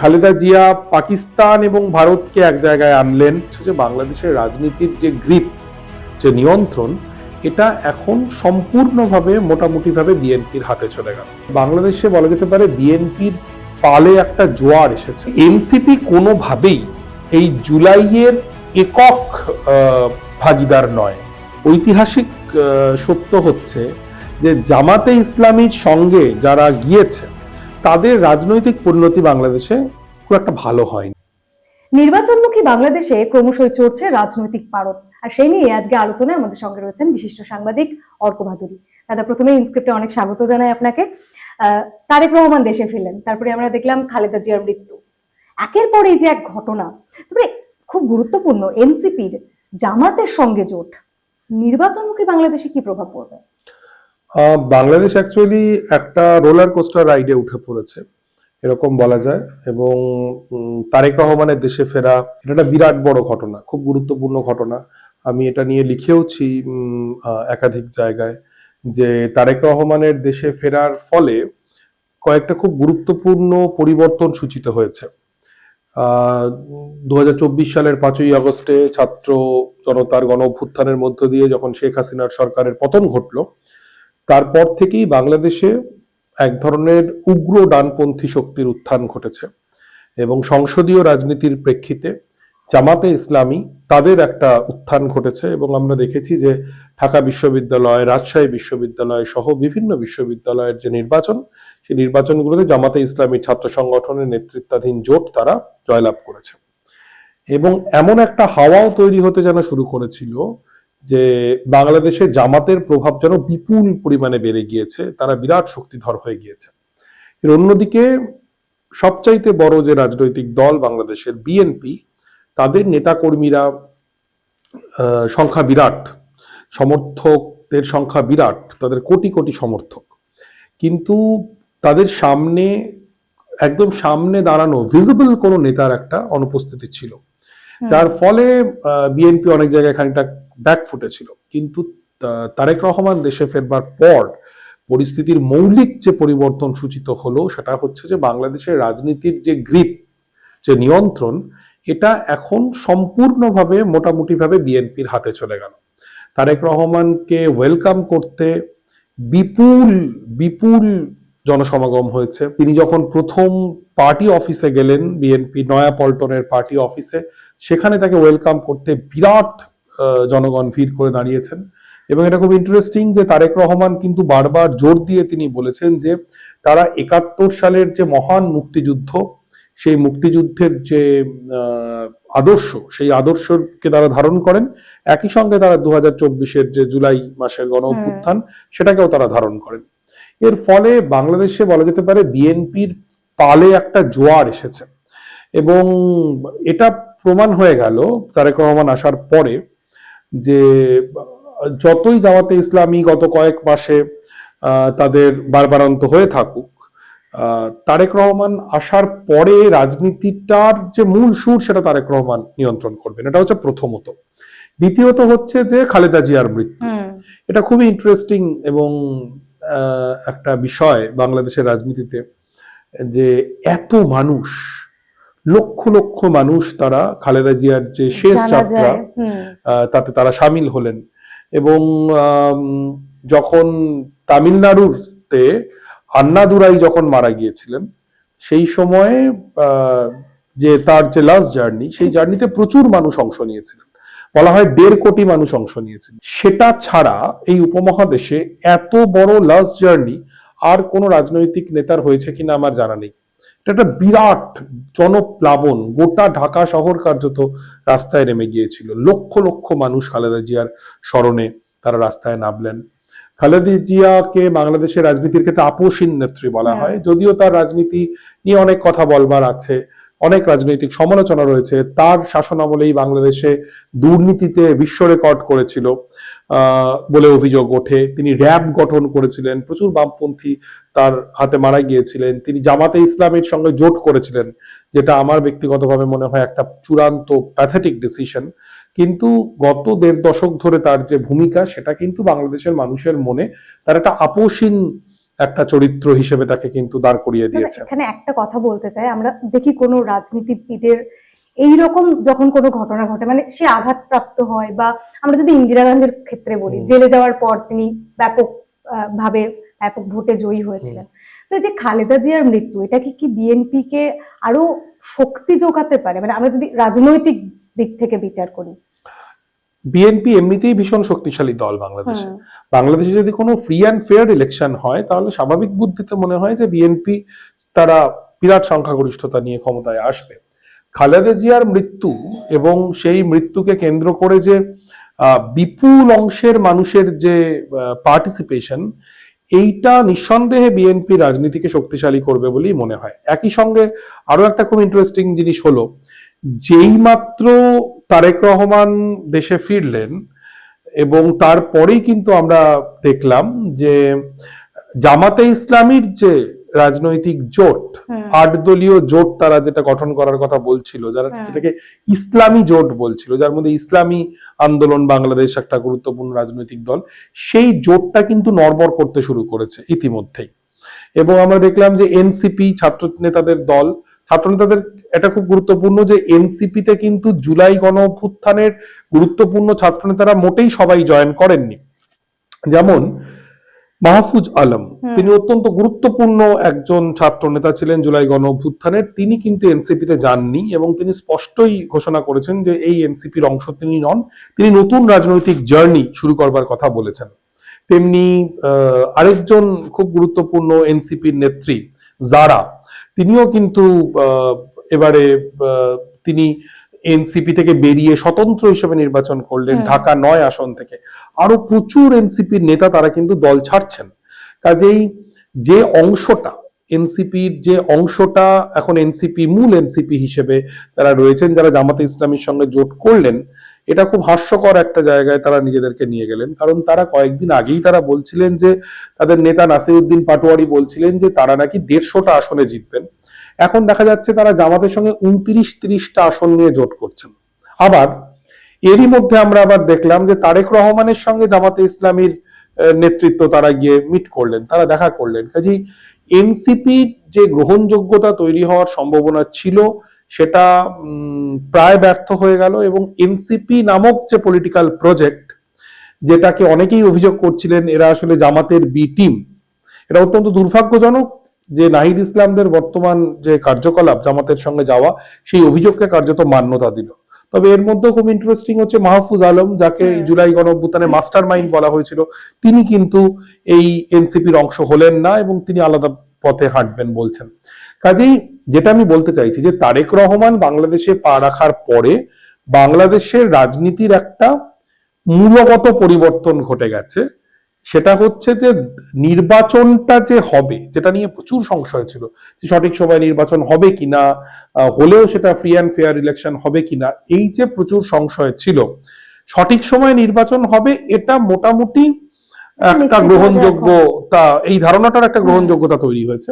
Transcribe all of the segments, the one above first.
খালেদা জিয়া পাকিস্তান এবং ভারতকে এক জায়গায় আনলেন, যে বাংলাদেশের রাজনীতির যে গ্রিপ, যে নিয়ন্ত্রণ, এটা এখন সম্পূর্ণভাবে, মোটামুটিভাবে বিএনপির হাতে চলে গেল। বাংলাদেশে বলা যেতে পারে বিএনপির পালে একটা জোয়ার এসেছে। এনসিপি কোনোভাবেই এই জুলাইয়ের একক ভাগিদার নয়। ঐতিহাসিক সত্য হচ্ছে যে জামাতে ইসলামীর সঙ্গে যারা গিয়েছে তাদের রাজনৈতিক পরিণতি বাংলাদেশে খুব একটা ভালো হয়নি। নির্বাচনমুখী বাংলাদেশে ক্রমশই চড়ছে রাজনৈতিক পারদ। আর সেই নিয়ে আজকে আলোচনায় আমাদের সঙ্গে রয়েছেন বিশিষ্ট সাংবাদিক অর্ক ভাদুরী দাদা প্রথমে ইনস্ক্রিপ্টে অনেক স্বাগত জানাই আপনাকে। তারেক রহমান দেশে ফিরলেন। তারপরে আমরা দেখলাম খালেদা জিয়ার মৃত্যু। একের পর এই যে এক ঘটনা, তারপরে খুব গুরুত্বপূর্ণ, এনসিপির জামাতের সঙ্গে জোট। নির্বাচনমুখী বাংলাদেশে কি প্রভাব পড়বে? বাংলাদেশ অ্যাকচুয়ালি একটা রোলার কোস্টার রাইডে উঠে পড়েছে, এরকম বলা যায়। এবং তারেক রহমানের দেশে ফেরা, এটা একটা বিরাট বড় ঘটনা, খুব গুরুত্বপূর্ণ ঘটনা। আমি এটা নিয়ে লিখেওছি একাধিক জায়গায় যে তারেক রহমানের দেশে ফেরার ফলে কয়েকটা খুব গুরুত্বপূর্ণ পরিবর্তন সূচিত হয়েছে। দু হাজার চব্বিশ সালের পাঁচই আগস্টে ছাত্র জনতার গণ অভ্যুত্থানের মধ্য দিয়ে যখন শেখ হাসিনার সরকারের পতন ঘটলো তারপর থেকেই বাংলাদেশে এক ধরনের উগ্র ডানপন্থী শক্তির উত্থান ঘটেছে এবং সংসদীয় রাজনীতির প্রেক্ষিতে জামাতে ইসলামী তাদের একটা উত্থান ঘটেছে এবং আমরা দেখেছি যে ঢাকা বিশ্ববিদ্যালয়, রাজশাহী বিশ্ববিদ্যালয় সহ বিভিন্ন বিশ্ববিদ্যালয়ের যে নির্বাচন, সেই নির্বাচনগুলোতে জামাতে ইসলামী ছাত্র সংগঠনের নেতৃত্বাধীন জোট তারা জয়লাভ করেছে। এবং এমন একটা হাওয়াও তৈরি হতে যেন শুরু করেছিল যে বাংলাদেশে জামাতের প্রভাব যেন বিপুল পরিমাণে বেড়ে গিয়েছে তারা বিরাট শক্তিধর হয়ে গিয়েছে। এর অন্যদিকে সবচাইতে বড় যে রাজনৈতিক দল বাংলাদেশের বিএনপি তাদের নেতাকর্মীরা সংখ্যা বিরাট সমর্থকদের সংখ্যা বিরাট তাদের কোটি কোটি সমর্থক। কিন্তু তাদের সামনে একদম সামনে দাঁড়ানো ভিজিবল কোনো নেতার একটা অনুপস্থিতি ছিল। যার ফলে বিএনপি অনেক জায়গায় খানিকটা ব্যাক ফুটেছিল কিন্তু তারেক রহমান দেশে ফেরবার পর পরিস্থিতির মৌলিক যে পরিবর্তন সূচিত হলো, সেটা হচ্ছে যে বাংলাদেশের রাজনীতির যে গ্রিপ, যে নিয়ন্ত্রণ, এটা এখন সম্পূর্ণভাবে, মোটামুটিভাবে বিএনপির হাতে চলে গেল। তারেক রহমানকে ওয়েলকাম করতে বিপুল বিপুল জনসমাগম হয়েছে। তিনি যখন প্রথম পার্টি অফিসে গেলেন, বিএনপি নয়াপল্টনের পার্টি অফিসে, সেখানে তাকে ওয়েলকাম করতে বিরাট জনগণ ভিড় করে দাঁড়িয়েছেন। এবং এটা খুব ইন্টারেস্টিং যে তারেক রহমান কিন্তু বারবার জোর দিয়ে তিনি বলেছেন যে তারা একাত্তর সালের যে মহান মুক্তিযুদ্ধ সেই মুক্তিযুদ্ধের যে আদর্শ সেই আদর্শকে তারা ধারণ করেন। একই সঙ্গে তারা দু হাজার চব্বিশের যে জুলাই মাসের গণ অভ্যুত্থান সেটাকেও তারা ধারণ করেন। এর ফলে বাংলাদেশে বলা যেতে পারে বিএনপির পালে একটা জোয়ার এসেছে। এবং এটা প্রমাণ হয়ে গেল তারেক রহমান আসার পরে যে যতই জামাতে ইসলামী গত কয়েক মাসে তাদের বারবারান্ত হয়ে থাকুক তারেক রহমান আসার পরে রাজনীতিটার যে মূল সুর সেটা তারেক রহমান নিয়ন্ত্রণ করবেন। এটা হচ্ছে প্রথমত। দ্বিতীয়ত হচ্ছে যে খালেদা জিয়ার মৃত্যু। এটা খুবই ইন্টারেস্টিং এবং আহ, একটা বিষয় বাংলাদেশের রাজনীতিতে যে এত মানুষ লক্ষ লক্ষ মানুষ তারা খালেদা জিয়ার যে শেষ যাত্রা আহ, তাতে তারা সামিল হলেন। এবং যখন তামিলনাড়ুতে আন্নাদুরাই যখন মারা গিয়েছিলেন সেই সময়ে আহ, যে তার যে লাস্ট জার্নি সেই জার্নিতে প্রচুর মানুষ অংশ নিয়েছিলেন। বলা হয় দেড় কোটি মানুষ অংশ নিয়েছেন সেটা ছাড়া এই উপমহাদেশে এত বড় লাস্ট জার্নি আর কোন রাজনৈতিক নেতার হয়েছে কিনা আমার জানা নেই। এটা একটা বিরাট জনপ্লাবন। গোটা ঢাকা শহর কার্যত রাস্তায় নেমে গিয়েছিল। লক্ষ লক্ষ মানুষ খালেদা জিয়ার স্মরণে তারা রাস্তায় নামলেন। খালেদা জিয়াকে বাংলাদেশের রাজনীতির ক্ষেত্রে আপোষহীন নেত্রী বলা হ্যাঁ। হয়। যদিও তার রাজনীতি নিয়ে অনেক কথা বলবার আছে অনেক রাজনৈতিক সমালোচনা রয়েছে তার শাসন আমলেই বাংলাদেশে দুর্নীতিতে বিশ্ব রেকর্ড করেছিল আহ, বলে অভিযোগ ওঠে। তিনি র্যাব গঠন করেছিলেন প্রচুর বামপন্থী তার হাতে মারা গিয়েছিলেন। তিনি জামাতে ইসলামের সঙ্গে জোট করেছিলেন যেটা আমার ব্যক্তিগতভাবে মনে হয় একটা চূড়ান্ত প্যাথেটিক ডিসিশন কিন্তু গত দেড় দশক ধরে তার যে ভূমিকা সেটা কিন্তু বাংলাদেশের মানুষের মনে তার একটা আপোষহীন একটা চরিত্র হিসেবে তাকে কিন্তু দাঁড় করিয়ে দিয়েছে। এখানে একটা কথা বলতে চাই। আমরা দেখি কোনো রাজনীতিবিদের এই রকম যখন কোনো ঘটনা ঘটে মানে সে আঘাতপ্রাপ্ত হয় বা আমরা যদি ইন্দিরা গান্ধীর ক্ষেত্রে বলি জেলে যাওয়ার পর তিনি ব্যাপক ভাবে ব্যাপক ভোটে জয়ী হয়েছিলেন। তো এই যে খালেদা জিয়ার মৃত্যু এটা কি কি বিএনপি কে আরও শক্তি যোগাতে পারে? মানে আমরা যদি রাজনৈতিক দিক থেকে বিচার করি। বিএনপি এমনিতেই ভীষণ শক্তিশালী দল বাংলাদেশে। বাংলাদেশে যদি কোনো ফ্রি অ্যান্ড ফেয়ার ইলেকশন হয় তাহলে স্বাভাবিক বুদ্ধিতে মনে হয় যে বিএনপি তারা বিরাট সংখ্যাগরিষ্ঠতা নিয়ে ক্ষমতায় আসবে। খালেদা জিয়ার মৃত্যু এবং সেই মৃত্যুকে কেন্দ্র করে যে আহ, বিপুল অংশের মানুষের যে পার্টিসিপেশন এইটা নিঃসন্দেহে বিএনপি রাজনীতিকে শক্তিশালী করবে বলেই মনে হয়। একই সঙ্গে আরও একটা খুব ইন্টারেস্টিং জিনিস হলো যেই মাত্র তারেক রহমান দেশে ফিরলেন এবং তারপরেই কিন্তু আমরা দেখলাম যে জামাতে ইসলামীর যে রাজনৈতিক জোট আট দলীয় জোট তারা যেটা গঠন করার কথা বলছিল যারা যেটাকে ইসলামী জোট বলছিল যার মধ্যে ইসলামী আন্দোলন বাংলাদেশ একটা গুরুত্বপূর্ণ রাজনৈতিক দল সেই জোটটা কিন্তু নড়বড় করতে শুরু করেছে ইতিমধ্যেই। এবং আমরা দেখলাম যে এনসিপি ছাত্র নেতাদের দল ছাত্র নেতাদের এটা খুব গুরুত্বপূর্ণ যে এনসিপি তে কিন্তু জুলাই গণ অভ্যুত্থানের গুরুত্বপূর্ণ ছাত্র নেতারা মোটেই সবাই জয়েন করেননি। যেমন মাহফুজ আলম। তিনি অত্যন্ত গুরুত্বপূর্ণ একজন ছাত্র নেতা ছিলেন জুলাই গণ অভ্যুত্থানের তিনি কিন্তু এনসিপি তে যাননি এবং তিনি স্পষ্টই ঘোষণা করেছেন যে এই এনসিপির অংশ তিনি নন। তিনি নতুন রাজনৈতিক জার্নি শুরু করবার কথা বলেছেন। তেমনি আরেকজন খুব গুরুত্বপূর্ণ এনসিপির নেত্রী জারা তিনিও কিন্তু আহ, এবারে তিনি এনসিপি থেকে বেরিয়ে স্বতন্ত্র হিসেবে নির্বাচন করলেন ঢাকা নয় আসন থেকে। আরও প্রচুর এনসিপির নেতা তারা কিন্তু দল ছাড়ছেন। কাজেই যে অংশটা এনসিপির যে অংশটা এখন এনসিপি মূল এনসিপি হিসেবে তারা রয়েছেন, যারা জামাতে ইসলামীর সঙ্গে জোট করলেন, এটা খুব হাস্যকর একটা জায়গায় তারা নিজেদেরকে নিয়ে গেলেন। কারণ তারা কয়েকদিন আগেই তারা বলছিলেন যে, তাদের নেতা নাসিরুদ্দিন পাটোয়ারি বলছিলেন যে, তারা নাকি দেড়শোটা আসনে জিতবেন। এখন দেখা যাচ্ছে তারা জামাতের সঙ্গে উনত্রিশ তিরিশটা আসন নিয়ে জোট করছেন। আবার এরই মধ্যে আমরা আবার দেখলাম যে তারেক রহমানের সঙ্গে জামাতে ইসলামীর নেতৃত্ব তারা গিয়ে মিট করলেন, তারা দেখা করলেন। কাজেই এনসিপির যে গ্রহণযোগ্যতা তৈরি হওয়ার সম্ভাবনা ছিল, সেটা প্রায় ব্যর্থ হয়ে গেল এবং এনসিপি নামক যে পলিটিক্যাল প্রজেক্ট যেটাকে অনেকেই অভিযোগ করছিলেন এরা আসলে জামাতের বি টিম এটা অত্যন্ত দুর্ভাগ্যজনক যে নাহিদ ইসলামদের বর্তমান যে কার্যকলাপ জামাতের সঙ্গে যাওয়া, সেই অভিযোগকে কার্যত মান্যতা দিল। তবে এর মধ্যেও খুব ইন্টারেস্টিং হচ্ছে মাহফুজ আলম যাকে জুলাই গণঅভ্যুত্থানে মাস্টার মাইন্ড বলা হয়েছিল। তিনি কিন্তু এই এনসিপির অংশ হলেন না এবং তিনি আলাদা পথে হাঁটবেন বলছেন। কাজেই যেটা আমি বলতে চাইছি যে তারেক রহমান বাংলাদেশে পা রাখার পরে বাংলাদেশের রাজনীতির একটা মূলগত পরিবর্তন ঘটে গেছে। সেটা হচ্ছে যে নির্বাচনটা যে হবে যেটা নিয়ে প্রচুর সংশয় ছিল যে সঠিক সময় নির্বাচন হবে কিনা হলেও সেটা ফ্রি অ্যান্ড ফেয়ার ইলেকশন হবে কিনা এই যে প্রচুর সংশয় ছিল সঠিক সময় নির্বাচন হবে এটা মোটামুটি একটা গ্রহণযোগ্যতা এই ধারণাটার একটা গ্রহণযোগ্যতা তৈরি হয়েছে।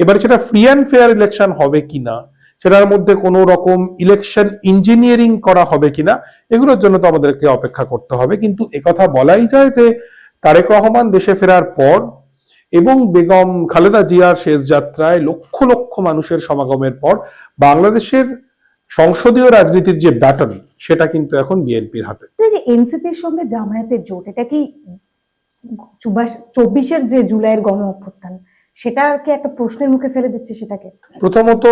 এবারে সেটা ফ্রি অ্যান্ড ফেয়ার ইলেকশন হবে কিনা সেটার মধ্যে কোনো রকম ইলেকশন ইঞ্জিনিয়ারিং করা হবে কিনা এগুলোর জন্য তো আমাদেরকে অপেক্ষা করতে হবে কিন্তু একথা বলাই যায় যে তারেক রহমান দেশে ফেরার পর এবং বেগম খালেদা জিয়ার শেষ যাত্রায় লক্ষ লক্ষ মানুষের সমাগমের পর বাংলাদেশের সংসদীয় রাজনীতির যে ব্যাটন সেটা কিন্তু এখন বিএনপির হাতে। যে এনসিপির সঙ্গে জামায়াতের জোট এটা কি চব্বিশের যে জুলাইয়ের গণ অভ্যুত্থান সেটাকে একটা প্রশ্নের মুখে ফেলে দিচ্ছে সেটাকে? প্রথমত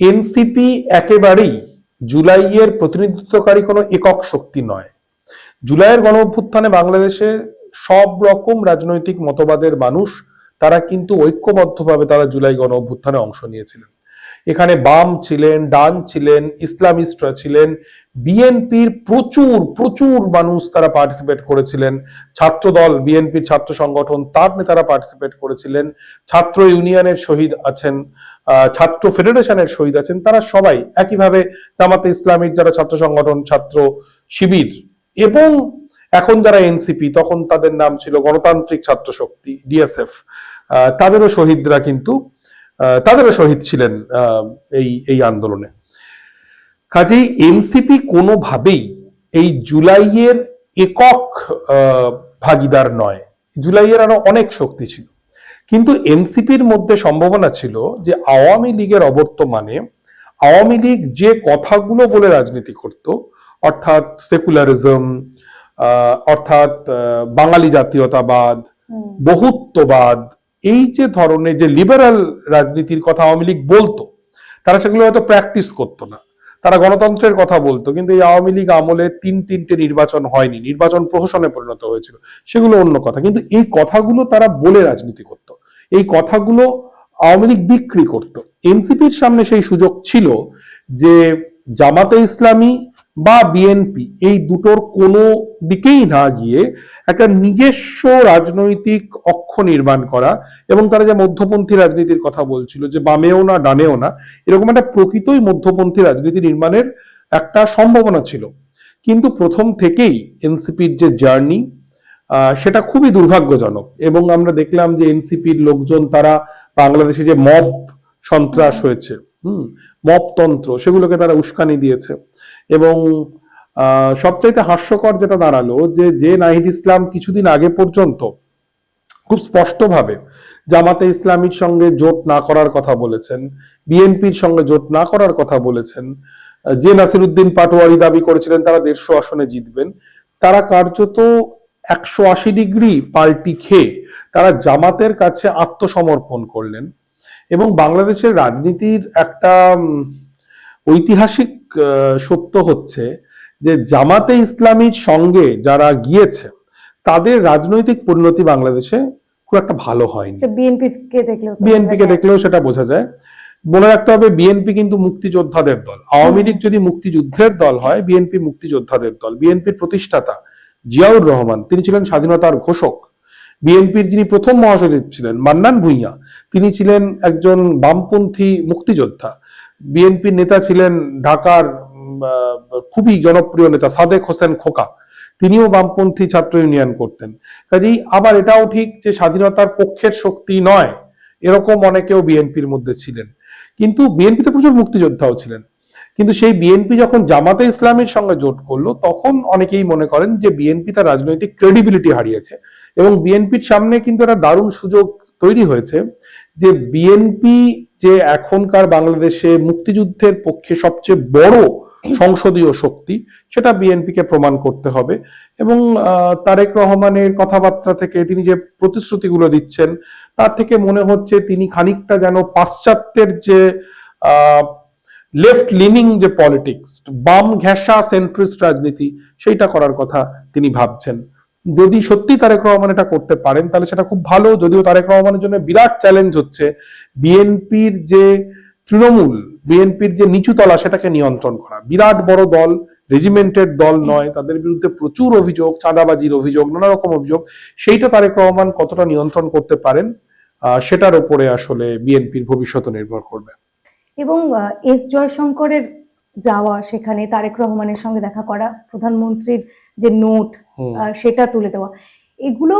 এনসিপি একেবারেই জুলাইয়ের প্রতিনিধিত্বকারী কোনো একক শক্তি নয়। জুলাইয়ের গণ অভ্যুত্থানে বাংলাদেশে সব রকম রাজনৈতিক মতবাদের মানুষ, তারা কিন্তু ঐক্যবদ্ধভাবে তারা জুলাই গণ অভ্যুত্থানে অংশ নিয়েছিলেন। এখানে বাম ছিলেন, ডান ছিলেন, ইসলামিস্টরা ছিলেন, বিএনপির প্রচুর প্রচুর মানুষ তারা পার্টিসিপেট করেছিলেন। ছাত্রদল, বিএনপির ছাত্র সংগঠন, তার নেতারা পার্টিসিপেট করেছিলেন। ছাত্র ইউনিয়নের শহীদ আছেন ছাত্র ফেডারেশনের শহীদ আছেন, তারা সবাই একইভাবে জামাতে ইসলামিক যারা ছাত্র সংগঠন, ছাত্র শিবির এবং এখন যারা এনসিপি তখন তাদের নাম ছিল গণতান্ত্রিক ছাত্র শক্তি ডিএসএফ তাদেরও শহীদরা কিন্তু তাদেরও শহীদ ছিলেন এই এই আন্দোলনে। কাজেই এনসিপি কোনোভাবেই এই জুলাইয়ের একক ভাগিদার নয়। জুলাইয়ের আরও অনেক শক্তি ছিল। কিন্তু এনসিপির মধ্যে সম্ভাবনা ছিল যে আওয়ামী লীগের অবর্তমানে আওয়ামী লীগ যে কথাগুলো বলে রাজনীতি করত অর্থাৎ সেকুলারিজম অর্থাৎ বাঙালি জাতীয়তাবাদ বহুত্ববাদ এই যে ধরনের যে লিবারাল রাজনীতির কথা আওয়ামী লীগ বলতো তারা সেগুলো হয়তো প্র্যাকটিস করতো না। তারা গণতন্ত্রের কথা বলতো কিন্তু এই আওয়ামী লীগ আমলে তিন তিনটে নির্বাচন হয়নি নির্বাচন প্রহসনে পরিণত হয়েছিল সেগুলো অন্য কথা। কিন্তু এই কথাগুলো তারা বলে রাজনীতি করত। এই কথাগুলো আওয়ামী লীগ বিক্রি করত। এনসিপির সামনে সেই সুযোগ ছিল যে জামাতে ইসলামী বা বিএনপি এই দুটোর কোনো দিকেই না গিয়ে একটা নিজস্ব রাজনৈতিক অক্ষ নির্মাণ করা এবং তারা যে মধ্যপন্থী রাজনীতির কথা বলছিল যে বামেও না, ডানেও না, এরকম একটা প্রকৃতই মধ্যপন্থী রাজনীতি নির্মাণের একটা সম্ভাবনা ছিল। কিন্তু প্রথম থেকেই এনসিপির যে জার্নি সেটা খুবই দুর্ভাগ্যজনক এবং আমরা দেখলাম যে এনসিপির লোকজন তারা বাংলাদেশে যে মব সন্ত্রাস হয়েছে, হুম মপতন্ত্র সেগুলোকে তারা উস্কানি দিয়েছে। এবং সবচাইতে হাস্যকর যেটা দাঁড়াল যে যে নাহিদ ইসলাম কিছুদিন আগে পর্যন্ত খুব স্পষ্টভাবে জামাতে ইসলামীর সঙ্গে জোট না করার কথা বলেছেন, বিএনপির সঙ্গে জোট না করার কথা বলেছেন, যে নাসিরুদ্দিন পাটোয়ারি দাবি করেছিলেন তারা দেড়শো আসনে জিতবেন, তারা কার্যত একশো আশি ডিগ্রি পাল্টি খেয়ে তারা জামাতের কাছে আত্মসমর্পণ করলেন এবং বাংলাদেশের রাজনীতির একটা ঐতিহাসিক সত্য হচ্ছে যে জামাতে ইসলামীর সঙ্গে যারা গিয়েছে তাদের রাজনৈতিক পরিণতি বাংলাদেশে খুব একটা ভালো হয়নি। বিএনপি কে দেখলেও তো বিএনপি কে। দেখলেও সেটা বোঝা যায়। মনে রাখতে হবে বিএনপি কিন্তু মুক্তিযোদ্ধাদের দল। আওয়ামী লীগ যদি মুক্তিযুদ্ধের দল হয় বিএনপি মুক্তিযোদ্ধাদের দল। বিএনপির প্রতিষ্ঠাতা জিয়াউর রহমান তিনি ছিলেন স্বাধীনতার ঘোষক। বিএনপির যিনি প্রথম মহাসচিব ছিলেন মান্নান ভুঁইয়া তিনি ছিলেন একজন বামপন্থী মুক্তিযোদ্ধা। বিএনপির নেতা ছিলেন ঢাকার খুবই জনপ্রিয় নেতা সাদেক হোসেন খোকা। তিনিও বামপন্থী ছাত্র ইউনিয়ন করতেন। কাজেই আবার এটাও ঠিক যে স্বাধীনতার পক্ষের শক্তি নয়, এরকম অনেকেও বিএনপির মধ্যে ছিলেন। কিন্তু বিএনপিতে প্রচুর মুক্তিযোদ্ধাও ছিলেন। কিন্তু সেই বিএনপি যখন জামাতে ইসলামের সঙ্গে জোট করল, তখন অনেকেই মনে করেন যে বিএনপি তার রাজনৈতিক ক্রেডিবিলিটি হারিয়েছে। এবং বিএনপির সামনে কিন্তু একটা দারুণ সুযোগ তৈরি হয়েছে যে বিএনপি যে এখনকার বাংলাদেশে মুক্তিযুদ্ধের পক্ষে সবচেয়ে বড় সংসদীয় শক্তি, সেটা বিএনপিকে প্রমাণ করতে হবে। এবং তারেক রহমানের কথাবার্তা থেকে তিনি যে প্রতিশ্রুতিগুলো দিচ্ছেন তার থেকে মনে হচ্ছে তিনি খানিকটা যেন পাশ্চাত্যের যে লেফট লিনিং যে পলিটিক্স বাম ঘেঁষা সেন্ট্রিস্ট রাজনীতি, সেইটা করার কথা তিনি ভাবছেন। যদি সত্যি তারেক রহমান এটা করতে পারেন, তাহলে সেটা খুব ভালো। যদিও তারেক রহমানের জন্য বিরাট চ্যালেঞ্জ হচ্ছে বিএনপির যে তৃণমূল, বিএনপির যে নিচুতলা সেটাকে নিয়ন্ত্রণ করা। বিরাট বড় দল রেজিমেন্টের দল নয়, তাদের বিরুদ্ধে প্রচুর অভিযোগ, চাঁদাবাজির অভিযোগ, নানা রকম অভিযোগ। সেইটা তারেক রহমান কতটা নিয়ন্ত্রণ করতে পারেন সেটার উপরে আসলে বিএনপির ভবিষ্যৎ নির্ভর করবে। এবং এস জয়শঙ্করের যাওয়া সেখানে তারেক রহমানের সঙ্গে দেখা করা, প্রধানমন্ত্রীর যে নোট সেটা তুলে দেওয়া। এগুলো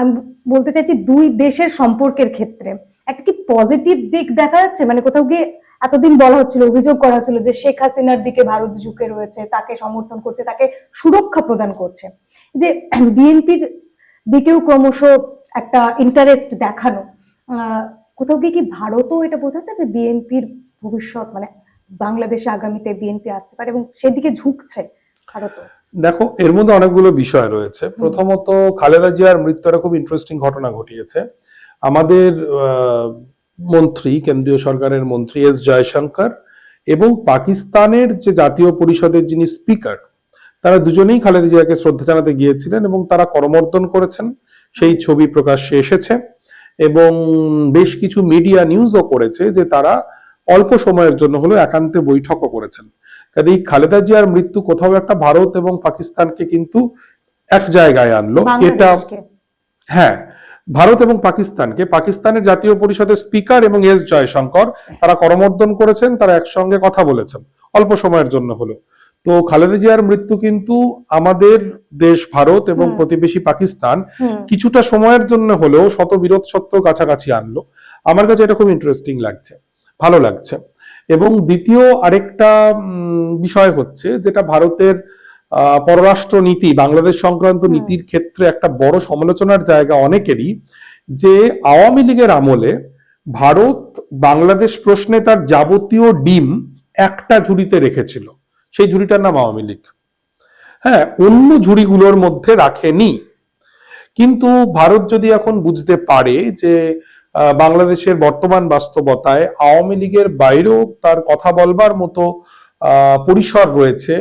আমি বলতে চাইছি দুই দেশের সম্পর্কের ক্ষেত্রে। একটা কি পজিটিভ দিক দেখা যাচ্ছে? মানে কোথাও গিয়ে এতদিন বলা হচ্ছিল, অভিযোগ করা হচ্ছিল যে শেখ হাসিনার দিকে ভারত ঝুঁকে রয়েছে, তাকে সমর্থন করছে, তাকে সুরক্ষা প্রদান করছে। যে বিএনপির দিকেও ক্রমশ একটা ইন্টারেস্ট দেখানো। কোথাও গিয়ে কি ভারতও এটা বোঝাচ্ছে যে বিএনপির ভবিষ্যৎ মানে বাংলাদেশে আগামীতে বিএনপি আসতে পারে এবং সেদিকে ঝুঁকছে ভারতও? দেখো এর মধ্যে অনেকগুলো বিষয় রয়েছে। প্রথমত খালেদা জিয়ার মৃত্যু একটা খুব ইন্টারেস্টিং ঘটনা ঘটিয়েছে। আমাদের মন্ত্রী কেন্দ্রীয় সরকারের মন্ত্রী এস জয়শঙ্কর এবং পাকিস্তানের যে জাতীয় পরিষদের যিনি স্পিকার তারা দুজনেই খালেদা জিয়াকে শ্রদ্ধা জানাতে গিয়েছিলেন এবং তারা করমর্দন করেছেন। সেই ছবি প্রকাশ্যে এসেছে এবং বেশ কিছু মিডিয়া নিউজও করেছে যে তারা অল্প সময়ের জন্য হলেও একান্তে বৈঠকও করেছেন। কাজেই খালেদা জিয়ার মৃত্যু কোথাও একটা ভারত এবং পাকিস্তানকে কিন্তু এক জায়গায় আনলো। এটা হ্যাঁ ভারত এবং পাকিস্তানকে। পাকিস্তানের জাতীয় পরিষদের স্পিকার এবং এস জয়শঙ্কর তারা করমর্দন করেছেন তারা একসঙ্গে কথা বলেছেন অল্প সময়ের জন্য হলো তো খালেদা জিয়ার মৃত্যু কিন্তু আমাদের দেশ ভারত এবং প্রতিবেশী পাকিস্তান কিছুটা সময়ের জন্য হলেও শত বিরোধ সত্ত্বেও কাছাকাছি আনলো। আমার কাছে এটা খুব ইন্টারেস্টিং লাগছে। ভালো লাগছে। এবং দ্বিতীয় আরেকটা বিষয় হচ্ছে যেটা ভারতের পররাষ্ট্র নীতি বাংলাদেশ সংক্রান্ত নীতির ক্ষেত্রে একটা বড় সমালোচনার জায়গা অনেকেরই যে আওয়ামী লীগের আমলে ভারত বাংলাদেশ প্রশ্নে তার যাবতীয় ডিম একটা ঝুড়িতে রেখেছিল। সেই ঝুড়িটার নাম আওয়ামী লীগ। হ্যাঁ অন্য ঝুড়িগুলোর মধ্যে রাখেনি। কিন্তু ভারত যদি এখন বুঝতে পারে যে বাংলাদেশের বর্তমান বাস্তবতায় আওয়ামী লীগের বাইরেও তার কথা বলবার মতো পরিসর রয়েছে,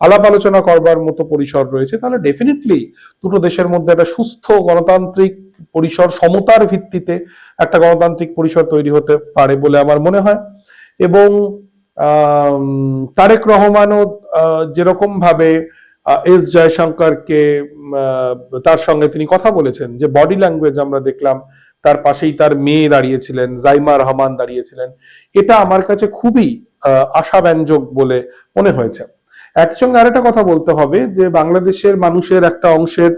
আলাপ আলোচনা করবার মতো পরিসর রয়েছে, তাহলে ডেফিনেটলি দুটো দেশের মধ্যে একটা সুস্থ গণতান্ত্রিক পরিসর, সমতার ভিত্তিতে একটা গণতান্ত্রিক পরিসর তৈরি হতে পারে বলে আমার মনে হয়। এবং তারেক রহমানও যেরকম ভাবে এস জয়শঙ্করকে তার সঙ্গে তিনি কথা বলেছেন যে বডি ল্যাঙ্গুয়েজ আমরা দেখলাম তার পাশেই তার মেয়ে দাঁড়িয়েছিলেন, জাইমা রহমান দাঁড়িয়েছিলেন। এটা আমার কাছে খুবই আশাব্যঞ্জক বলে মনে হয়েছে। একসঙ্গে আরেকটা কথা বলতে হবে যে, বাংলাদেশের মানুষের একটা অংশের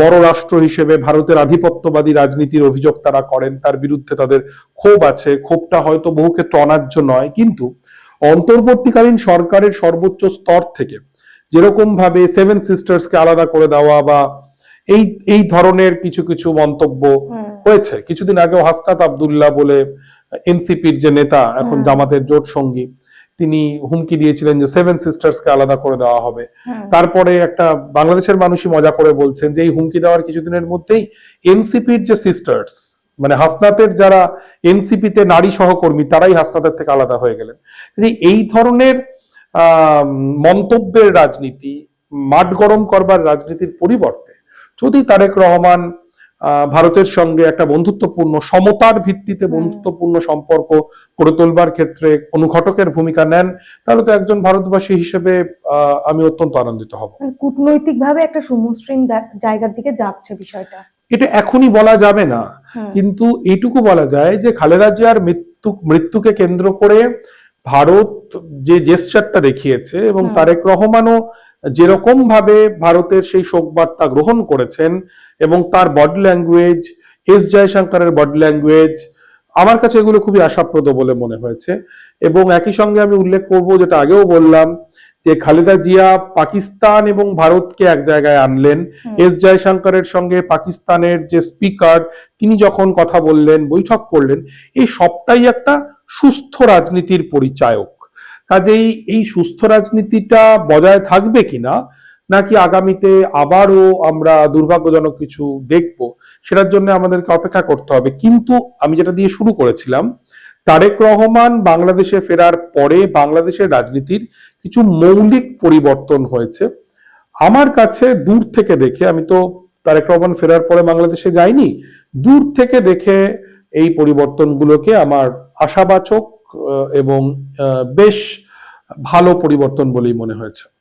বড় রাষ্ট্র হিসেবে ভারতের আধিপত্যবাদী রাজনীতির অভিযোগ তারা করেন, তার বিরুদ্ধে তাদের ক্ষোভ আছে। ক্ষোভটা হয়তো বহু ক্ষেত্রে অনার্য নয়, কিন্তু অন্তর্বর্তীকালীন সরকারের সর্বোচ্চ স্তর থেকে যেরকম ভাবে সেভেন সিস্টার্সকে আলাদা করে দেওয়া বা এই এই ধরনের কিছু কিছু মন্তব্য হয়েছে। কিছুদিন আগেও হাসনাত আবদুল্লাহ বলে এনসিপির যে নেতা এখন জামাতের জোট সঙ্গী তিনি হুমকি দিয়েছিলেন যে সেভেন সিস্টার্সকে আলাদা করে দেওয়া হবে। তারপরে একটা বাংলাদেশের মানুষই মজা করে বলছেন যে এই হুমকি দেওয়ার কিছুদিনের মধ্যেই এনসিপির যে সিস্টার্স মানে হাসনাতের যারা এনসিপিতে নারী সহকর্মী তারাই হাসনাতের থেকে আলাদা হয়ে গেলেন। এই ধরনের আহ মন্তব্যের রাজনীতি মাঠ গরম করবার রাজনীতির পরিবর্তে যদি তারেক রহমান ভারতের সঙ্গে একটা বন্ধুত্বপূর্ণ সমতার ভিত্তিতে বন্ধুত্বপূর্ণ সম্পর্ক গড়ে তোলবার ক্ষেত্রে অনুঘটকের ভূমিকা নেন তাহলে তো একজন ভারতবাসী হিসেবে আমি অত্যন্ত আনন্দিত হব। মানে কূটনৈতিকভাবে একটা সুমসৃণ জায়গার দিকে যাচ্ছে বিষয়টা। এটা এখনই বলা যাবে না। কিন্তু এইটুকু বলা যায় যে খালেদা জিয়ার মৃত্যু মৃত্যুকে কেন্দ্র করে ভারত যে জেস্টারটা দেখিয়েছে এবং। তারেক রহমানও যেরকম ভাবে ভারতের সেই শোক বার্তা গ্রহণ করেছেন এবং তার বডি ল্যাঙ্গুয়েজ এস জয়শঙ্করের বডি ল্যাঙ্গুয়েজ আমার কাছে এগুলো খুবই আশাপ্রদ বলে মনে হয়েছে। এবং একই সঙ্গে আমি উল্লেখ করব যেটা আগেও বললাম যে খালেদা জিয়া পাকিস্তান এবং ভারতকে এক জায়গায় আনলেন। এস জয়শঙ্করের সঙ্গে পাকিস্তানের যে স্পিকার তিনি যখন কথা বললেন বৈঠক করলেন এই সবটাই একটা সুস্থ রাজনীতির পরিচায়ক। কাজেই এই সুস্থ রাজনীতিটা বজায় থাকবে কিনা, নাকি আগামীতে আবারও আমরা দুর্ভাগ্যজনক কিছু দেখব, সেটার জন্য আমাদেরকে অপেক্ষা করতে হবে। কিন্তু আমি যেটা দিয়ে শুরু করেছিলাম, তারেক রহমান বাংলাদেশে ফেরার পরে বাংলাদেশের রাজনীতির কিছু মৌলিক পরিবর্তন হয়েছে। আমার কাছে দূর থেকে দেখে, আমি তো তারেক রহমান ফেরার পরে বাংলাদেশে যাইনি, দূর থেকে দেখে এই পরিবর্তনগুলোকে আমার আশাবাচক এবং বেশ ভালো পরিবর্তন বলেই মনে হয়েছে।